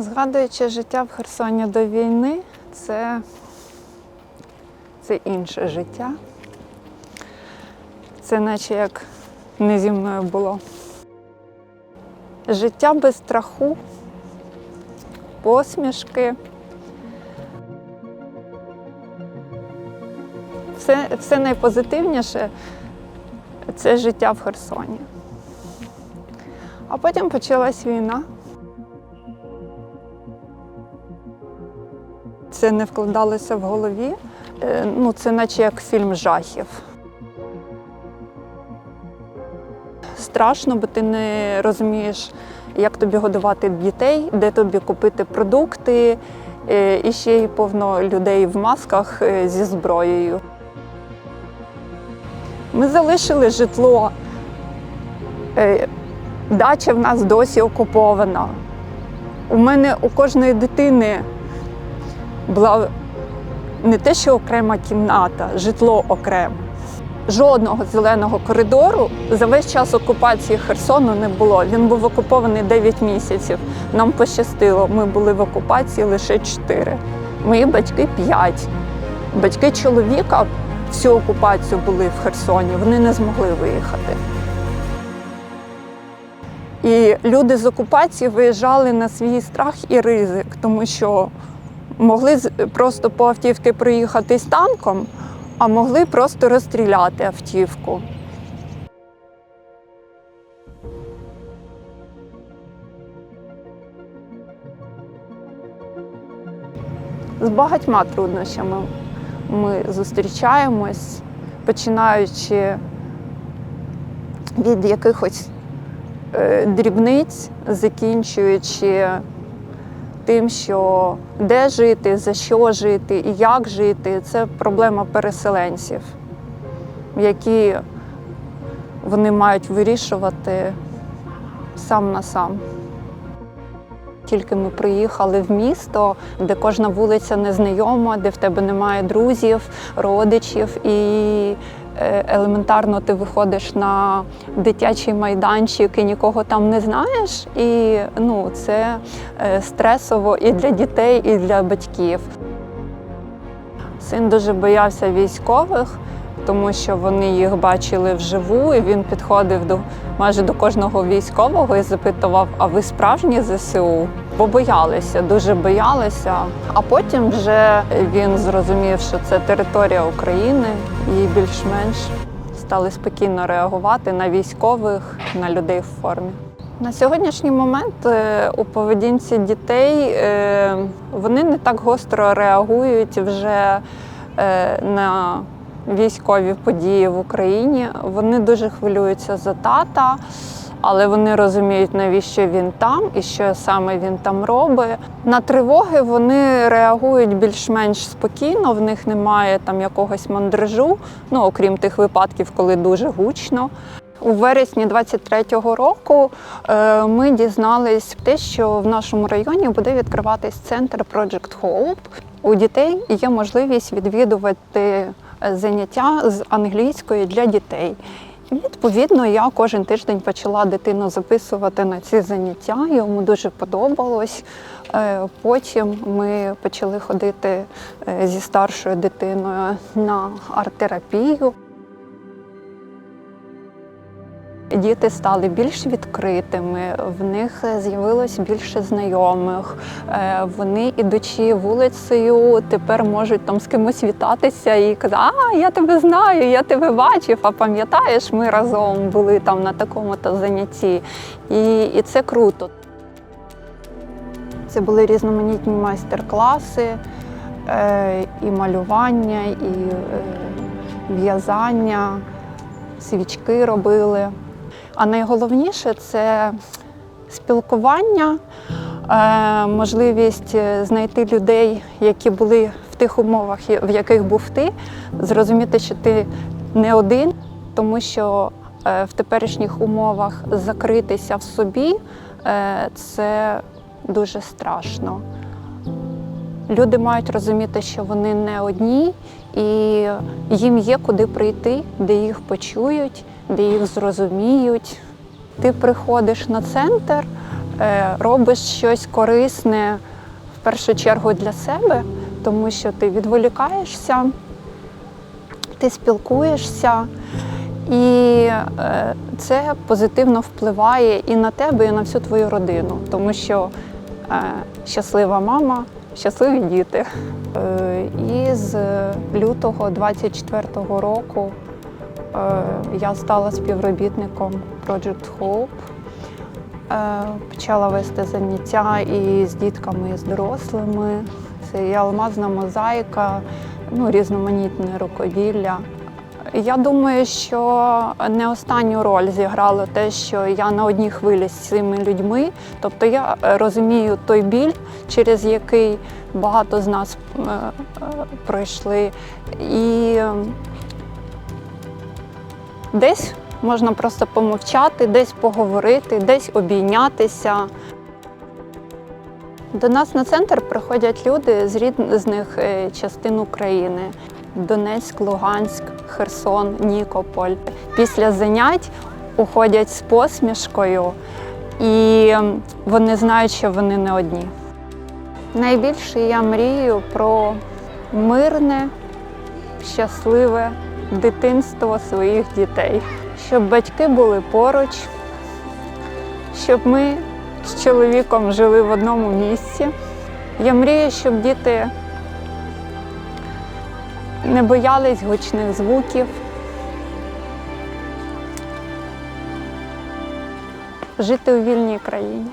Згадуючи життя в Херсоні до війни, це, це інше життя. Це наче як не зі мною було. Життя без страху, посмішки. Все, все найпозитивніше це життя в Херсоні. А потім почалась війна. Це не вкладалося в голові. Е, Ну, це наче як фільм жахів. Страшно, бо ти не розумієш, як тобі годувати дітей, де тобі купити продукти, Е, і ще й повно людей в масках е, зі зброєю. Ми залишили житло. Дача в нас досі окупована. У мене у кожної дитини була не те, що окрема кімната, житло окреме. Жодного зеленого коридору за весь час окупації Херсону не було. Він був окупований 9 місяців. Нам пощастило, ми були в окупації лише 4. Мої батьки 5. Батьки чоловіка всю окупацію були в Херсоні, вони не змогли виїхати. І люди з окупації виїжджали на свій страх і ризик, тому що могли просто по автівки проїхати з танком, а могли просто розстріляти автівку. З багатьма труднощами ми зустрічаємось, починаючи від якихось е, дрібниць, закінчуючи тим, що де жити, за що жити і як жити, це проблема переселенців, які вони мають вирішувати сам на сам. Тільки ми приїхали в місто, де кожна вулиця незнайома, де в тебе немає друзів, родичів, і елементарно ти виходиш на дитячий майданчик і нікого там не знаєш. І ну, це е, стресово і для дітей, і для батьків. Син дуже боявся військових, тому що вони їх бачили вживу, і він підходив до майже до кожного військового і запитував: а ви справжні ЗСУ? Бо боялися, дуже боялися. А потім вже він зрозумів, що це територія України, і більш-менш стали спокійно реагувати на військових, на людей в формі. На сьогоднішній момент е, у поведінці дітей е, вони не так гостро реагують вже е, на військові події в Україні. Вони дуже хвилюються за тата, але вони розуміють, навіщо він там і що саме він там робить. На тривоги вони реагують більш-менш спокійно, в них немає там якогось мандражу, ну окрім тих випадків, коли дуже гучно. У вересні 23-го року е, ми дізнались те, що в нашому районі буде відкриватись центр Project Hope. У дітей є можливість відвідувати е, заняття з англійської для дітей. Відповідно, я кожен тиждень почала дитину записувати на ці заняття. Йому дуже подобалось. Е, Потім ми почали ходити е, зі старшою дитиною на арт-терапію. Діти стали більш відкритими, в них з'явилось більше знайомих. Е, Вони, ідучи вулицею, тепер можуть там з кимось вітатися і казати, а я тебе знаю, я тебе бачив. А пам'ятаєш, ми разом були там на такому-то занятті. І, і це круто. Це були різноманітні майстер-класи, е, і малювання, і е, в'язання, свічки робили. А найголовніше це спілкування, е, можливість е, знайти людей, які були в тих умовах, в яких був ти, зрозуміти, що ти не один, тому що е, в теперішніх умовах закритися в собі це дуже страшно. Люди мають розуміти, що вони не одні, і їм є куди прийти, де їх почують, де їх зрозуміють. Ти приходиш на центр, е, робиш щось корисне в першу чергу для себе, тому що ти відволікаєшся, ти спілкуєшся, і е, це позитивно впливає і на тебе, і на всю твою родину, тому що е, щаслива мама, щасливі діти. Е, І з лютого 24-го року е, я стала співробітником Project Hope. Е, Почала вести заняття і з дітками, і з дорослими. Це і алмазна мозаїка, ну, різноманітне рукоділля. Я думаю, що не останню роль зіграло те, що я на одній хвилі з цими людьми. Тобто я розумію той біль, через який багато з нас е, е, пройшли. І десь можна просто помовчати, десь поговорити, десь обійнятися. До нас на центр приходять люди з різних е, частин України: Донецьк, Луганськ, Херсон, Нікополь. Після занять уходять з посмішкою, і вони знають, що вони не одні. Найбільше я мрію про мирне, щасливе дитинство своїх дітей, щоб батьки були поруч, щоб ми з чоловіком жили в одному місці. Я мрію, щоб діти не боялись гучних звуків. Жити у вільній країні.